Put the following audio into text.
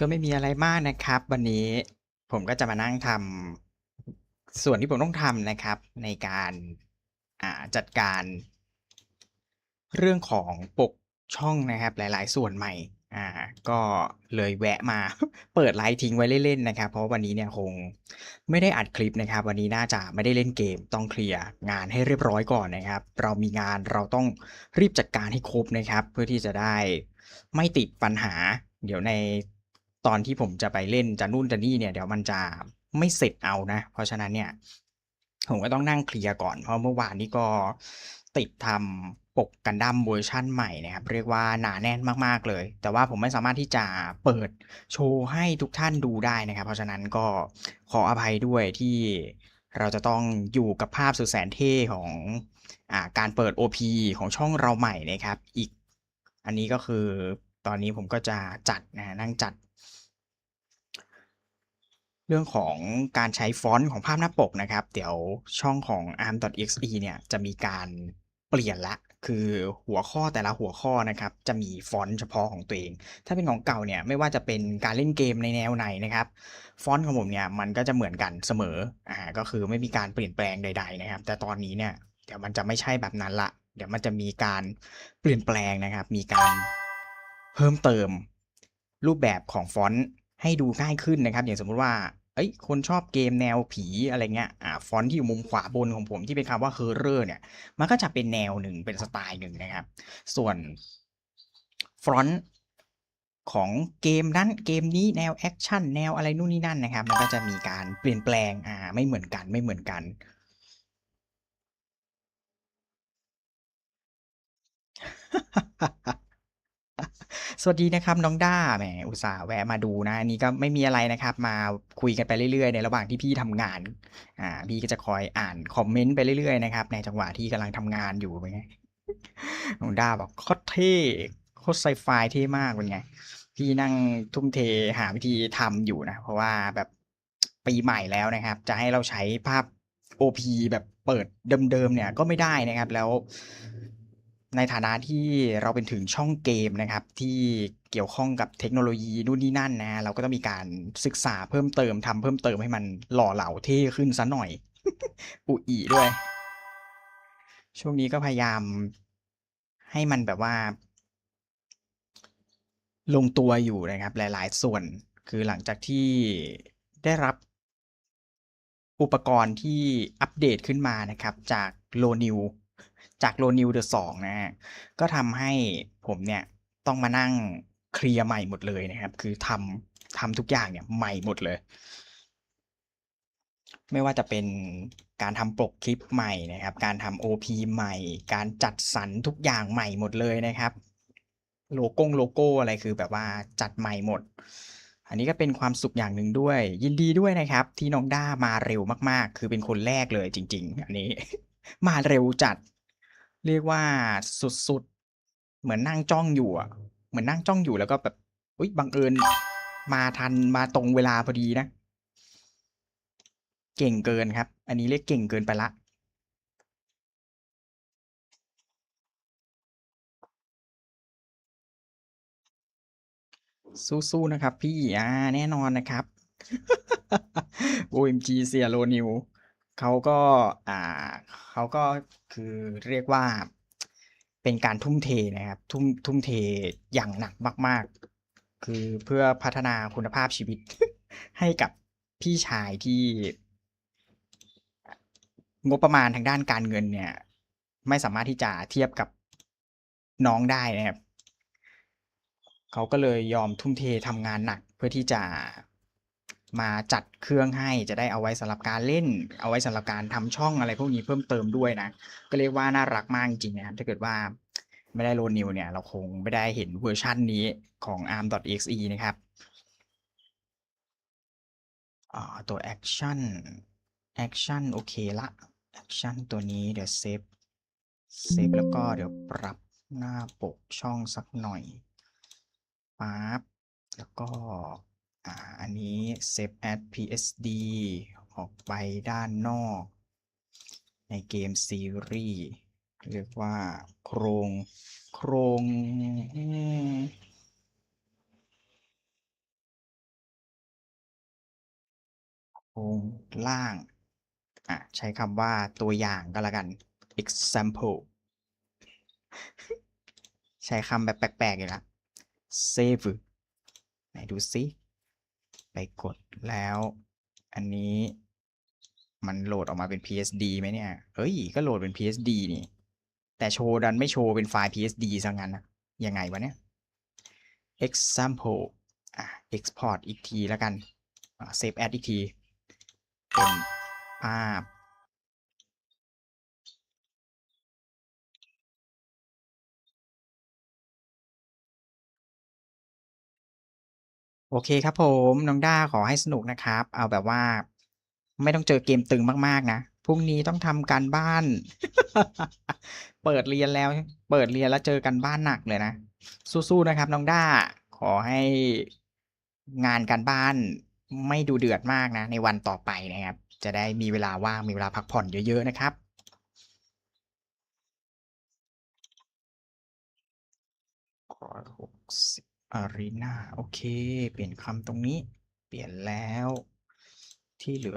ก็ไม่มีอะไรมากนะครับ วันนี้ผมก็จะมานั่งทำส่วนที่ผมต้องทำนะครับ ในการจัดการเรื่องของปกช่องนะครับ หลาย ๆ ส่วนใหม่อ่าก็เลยแวะมาเปิดไลฟ์ทิ้งไว้เล่นๆนะครับ เพราะวันนี้เนี่ยคงไม่ได้อัดคลิปนะครับ วันนี้น่าจะไม่ได้เล่นเกมต้องเคลียร์งานให้เรียบร้อยก่อนนะครับ เรามีงานเราต้องรีบจัดการให้ครบนะครับ เพื่อที่จะได้ไม่ติดปัญหา เดี๋ยวใน ตอนที่ผมจะไปเล่นจะนู่นจะนี่เนี่ยเดี๋ยวมันจะไม่เสร็จเอานะ เพราะฉะนั้นเนี่ยผมก็ต้องนั่งเคลียร์ก่อน เพราะเมื่อวานนี้ก็ติดทำปก Gundam เวอร์ชันใหม่นะครับ เรียกว่าหนาแน่นมากๆเลย แต่ว่าผมไม่สามารถที่จะเปิดโชว์ให้ทุกท่านดูได้นะครับ เพราะฉะนั้นก็ขออภัยด้วยที่เราจะต้องอยู่กับภาพสุดแสนเท่ของอาการเปิด OP ของช่องเราใหม่นะครับ อีกอันนี้ก็คือ ตอนนี้ผมก็จะจัดนะนั่งจัด เรื่องของการใช้ฟอนต์ของภาพหน้าปกนะครับ เดี๋ยวช่องของ arm.exe เนี่ยจะมีการเปลี่ยนล้วคือหัวข้อแต่ละหัวข้อนะครับจะมีฟอนต์เฉพาะของตัวเอง ถ้าเป็นของเก่าเนี่ยไม่ว่าจะเป็นการเล่นเกมในแนวไหนนะครับฟอนต์ของผมเนี่ยมันก็จะเหมือนกันเสมออ่าก็คือไม่มีการเปลี่ยนแปลงใด ๆนะครับ แต่ตอนนี้เนี่ยเดี๋ยวมันจะไม่ใช่แบบนั้นละ เดี๋ยวมันจะมีการเปลี่ยนแปลงนะครับ มีการ พิ่มเติมรูปแบบของฟอนต์ให้ดูง่ายขึ้นนะครับ อย่างสมมุติว่าเฮ้ยคนชอบเกมแนวผีอะไรเงี้ยอ่าฟอนต์ที่อยู่มุมขวาบนของผมที่เป็นคำว่า Horror เนี่ย มันก็จะเป็นแนวหนึ่งเป็นสไตล์หนึ่งนะครับ ส่วนฟอนต์ของเกมนั้นเกมนี้แนวแอกชันแนวอะไรนู่นนี่นั่นนะครับ มันก็จะมีการเปลี่ยนแปลงอ่าไม่เหมือนกันไม่เหมือนกัน สวัสดีนะครับน้องด้าแหมอุตส่าห์แวะมาดูนะอันนี้ก็ไม่มีอะไรนะครับ มาคุยกันไปเรื่อยๆ ในระหว่างที่พี่ทำงานอ่าพี่ก็จะคอยอ่านคอมเมนต์ไปเรื่อยๆนะครับในจังหวะที่กำลังทำงานอยู่เป็นไงน้องด้าบอกโคตรเท่โคตรไซไฟเท่มากเป็นไงพี่นั่งทุ่มเทหาวิธีทำอยู่นะ เพราะว่าแบบปีใหม่แล้วนะครับ จะให้เราใช้ภาพ OP แบบเปิดเดิมๆเนี่ยก็ไม่ได้นะครับ แล้ว ในฐานะที่เราเป็นถึงช่องเกมนะครับ ที่เกี่ยวข้องกับเทคโนโลยีนู่นนี่นั่นนะ เราก็ต้องมีการศึกษาเพิ่มเติมทำเพิ่มเติมให้มันหล่อเหลาเท่ขึ้นสักหน่อย อุอีด้วย ช่วงนี้ก็พยายาม ให้มันแบบว่า ลงตัวอยู่นะครับ หลาย ๆ ส่วน คือหลังจากที่ได้รับอุปกรณ์ที่อัปเดตขึ้นมานะครับ จาก Low New จาก Low New The 2นะครับก็ทำให้ผมเนี่ยต้องมานั่งเคลียร์ใหม่หมดเลยนะครับ คือทำทำทุกอย่างเนี่ยใหม่หมดเลย ไม่ว่าจะเป็นการทำปกคลิปใหม่นะครับ การทำ OP ใหม่ การจัดสรรทุกอย่างใหม่หมดเลยนะครับโลโกงโลโก้อะไรคือแบบว่าจัดใหม่หมด อันนี้ก็เป็นความสุขอย่างหนึ่งด้วย ยินดีด้วยนะครับ ที่น้องด้ามาเร็วมากๆ คือเป็นคนแรกเลยจริง ๆ อันนี้ มาเร็วจัด เรียกว่าสุดๆ เหมือนนั่งจ้องอยู่อะ เหมือนนั่งจ้องอยู่แล้วก็แบบอุ๊ยบังเอิญมาทันมาตรงเวลาพอดีนะ เก่งเกินครับ อันนี้เรียกเก่งเกินไปล้วสู้ๆนะครับพี่ อ่า แน่นอนนะครับ OMG เสีย Low New เขาก็อ่าเขาก็คือเรียกว่าเป็นการทุ่มเทนะครับ ทุ่มทุ่มเทอย่างหนักมาก ๆ คือเพื่อพัฒนาคุณภาพชีวิต ให้กับพี่ชายที่งบประมาณทางด้านการเงินเนี่ย ไม่สามารถที่จะเทียบกับน้องได้นะครับเขาก็เลยยอมทุ่มเททำงานหนักเพื่อที่จะ มาจัดเครื่องให้จะได้เอาไว้สำหรับการเล่น เอาไว้สำหรับการทำช่องอะไรพวกนี้เพิ่มเติมด้วยนะ ก็เรียกว่าน่ารักมากจริงๆนะครับ ถ้าเกิดว่าไม่ได้ Low New เนี่ย เราคงไม่ได้เห็นเวอร์ชันนี้ของ arm.exe นะครับตัวแอกชันแอกชันโอเคล้วแอกชันตัวนี้เดี๋ยวเซฟเซฟแล้วก็เดี๋ยวปรับหน้าปกช่องสักหน่อยปั๊บแล้วก็ อันนี้ Save as PSD ออกไปด้านนอก ในเกมซีรีส์เรียกว่าโครง โครงอืมงล่าง อะ ใช้คำว่าตัวอย่างก็แล้วกัน example ใช้คำแบบแปลกๆอีกแล้ว save ไหนดูซิ ไปกดแล้ว อันนี้มันโหลดออกมาเป็น PSD ไหมเนี่ย เฮ้ย ก็โหลดเป็น PSD นี่ แต่โชว์ดันไม่โชว์เป็นไฟล์ PSD ซะงั้นนะ ยังไงวะเนี่ย example อะ export อีกทีแล้วกัน save as อีกที เป็นภาพ โอเคครับผมน้องด้าขอให้สนุกนะครับ เอาแบบว่า ไม่ต้องเจอเกมตึงมากๆนะพรุ่งนี้ต้องทำการบ้าน เปิดเรียนแล้ว เปิดเรียนแล้วเจอกันบ้านหนักเลยนะ สู้ๆนะครับ น้องด้า ขอให้งานการบ้านไม่ดูเดือดมากนะ ในวันต่อไปนะครับ จะได้มีเวลาว่างมีเวลาพักผ่อนเยอะๆนะครับร้อหกสิบ อารีนาโอเค เปลี่ยนคำตรงนี้ เปลี่ยนแล้ว ที่เหลือ